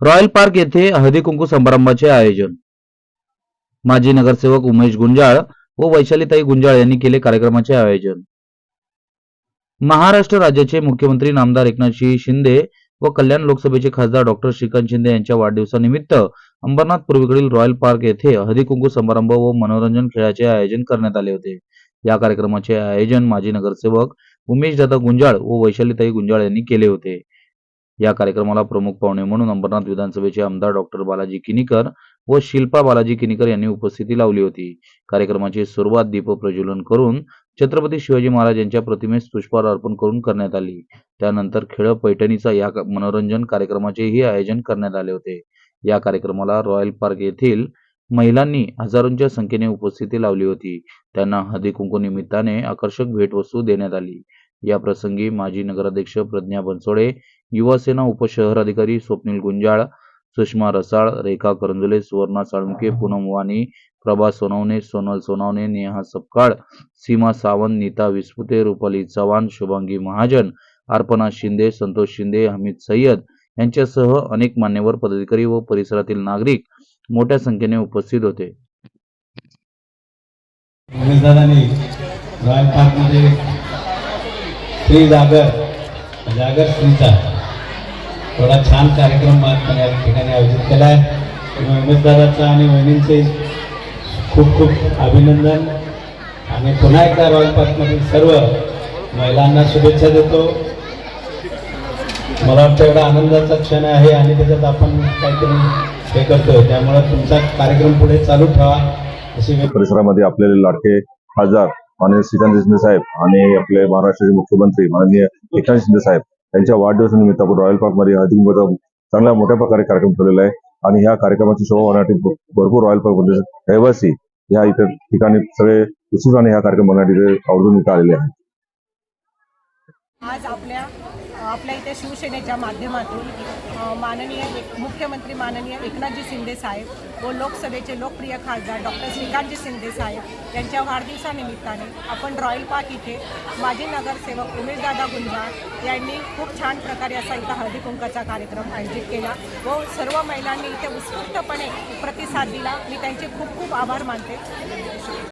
Royal park येथे हळदी कुंकू समारंभाचे आयोजन. माजी नगरसेवक उमेश गुंजाळ व वैशालीताई गुंजाळ यांनी केले कार्यक्रमाचे आयोजन. महाराष्ट्र राज्याचे मुख्यमंत्री नामदार एकनाथ शिंदे व कल्याण लोकसभेचे खासदार डॉक्टर श्रीकांत शिंदे यांच्या वाढदिवसानिमित्त अंबरनाथ पूर्वेकडील रॉयल पार्क येथे हळदी कुंकू समारंभ व मनोरंजन खेळाचे आयोजन करण्यात आले होते. या कार्यक्रमाचे आयोजन माजी नगरसेवक उमेश दादा गुंजाळ व वैशालीताई गुंजाळ यांनी केले होते. या कार्यक्रमाला प्रमुख पाहुणे म्हणून अंबरनाथ विधानसभेचे आमदार डॉक्टर बालाजी किनीकर व शिल्पा बालाजी किनीकर यांनी उपस्थिती लावली होती. कार्यक्रमाची सुरुवात दीप प्रज्वलन करून छत्रपती शिवाजी महाराज यांच्या प्रतिमेस पुष्पहार अर्पण करून करण्यात आली. त्यानंतर खेळ पैठणीचा या मनोरंजन कार्यक्रमाचेही आयोजन करण्यात आले होते. या कार्यक्रमाला रॉयल पार्क येथील महिलांनी हजारोंच्या संख्येने उपस्थिती लावली होती. त्यांना हळदी कुंकू निमित्ताने आकर्षक भेटवस्तू देण्यात आली. या प्रसंगी माजी नगराध्यक्ष प्रज्ञा बनसोडे युवासेना उपशहराधिकारी स्वप्नील गुंजाळ सुषमा रसाळ रेखा करंजुले सुवर्णा साळुंके पूनम वाणी प्रभा सोनवणे सोनल सोनवणे नेहा सपकाळ सीमा सावंत नीता विस्पुते रुपाली चव्हाण शुभांगी महाजन अर्पणा शिंदे संतोष शिंदे हमीद सय्यद यांच्यासह अनेक मान्यवर पदाधिकारी व परिसरातील नागरिक मोठ्या संख्येने उपस्थित होते. रॉयल पार्कमध्ये श्री जागर जागर स्त्रीचा थोडा छान कार्यक्रम या ठिकाणी आयोजित केला आहे. उमेशदादाचा आणि वहिनींचे खूप खूप अभिनंदन. आणि पुन्हा एकदा रॉयल पार्कमधील सर्व महिलांना शुभेच्छा देतो. मला वाटतं एवढा आनंदाचा क्षण आहे आणि त्याच्यात आपण काहीतरी हे करतोय. त्यामुळे तुमचा कार्यक्रम पुढे चालू ठेवा. अशी परिसरामध्ये आपले लाडके खासदार माननीय श्रीकांत शिंदे साहेब आणि आपले महाराष्ट्राचे मुख्यमंत्री माननीय एकनाथ शिंदे साहेब यांच्या वाढदिवसानिमित्त आपण रॉयल पार्कमध्ये हळदी कुंकूचा चांगल्या मोठ्या प्रकारे कार्यक्रम ठेवलेला आहे. आणि ह्या कार्यक्रमाची शोभा होण्यासाठी भरपूर रॉयल पार्कमध्ये रहिवासी ह्या इतर ठिकाणी सगळे उत्सुकाने ह्या कार्यक्रम बघण्यासाठी इथे आवर्जून इथे आलेले आहेत. आज आपल्या आपल्या इथे शिवसेनेच्या माध्यमातून माननीय मुख्यमंत्री माननीय एकनाथजी शिंदे साहेब व लोकसभेचे लोकप्रिय खासदार डॉक्टर श्रीकांतजी शिंदे साहेब यांच्या वाढदिवसानिमित्ताने आपण रॉयल पार्क इथे माजी नगरसेवक उमेशदादा गुंजाळ यांनी खूप छान प्रकारे असा इथं हळदी कुंकाचा कार्यक्रम आयोजित केला व सर्व महिलांनी इथे उत्स्फूर्तपणे प्रतिसाद दिला. मी त्यांचे खूप खूप आभार मानते.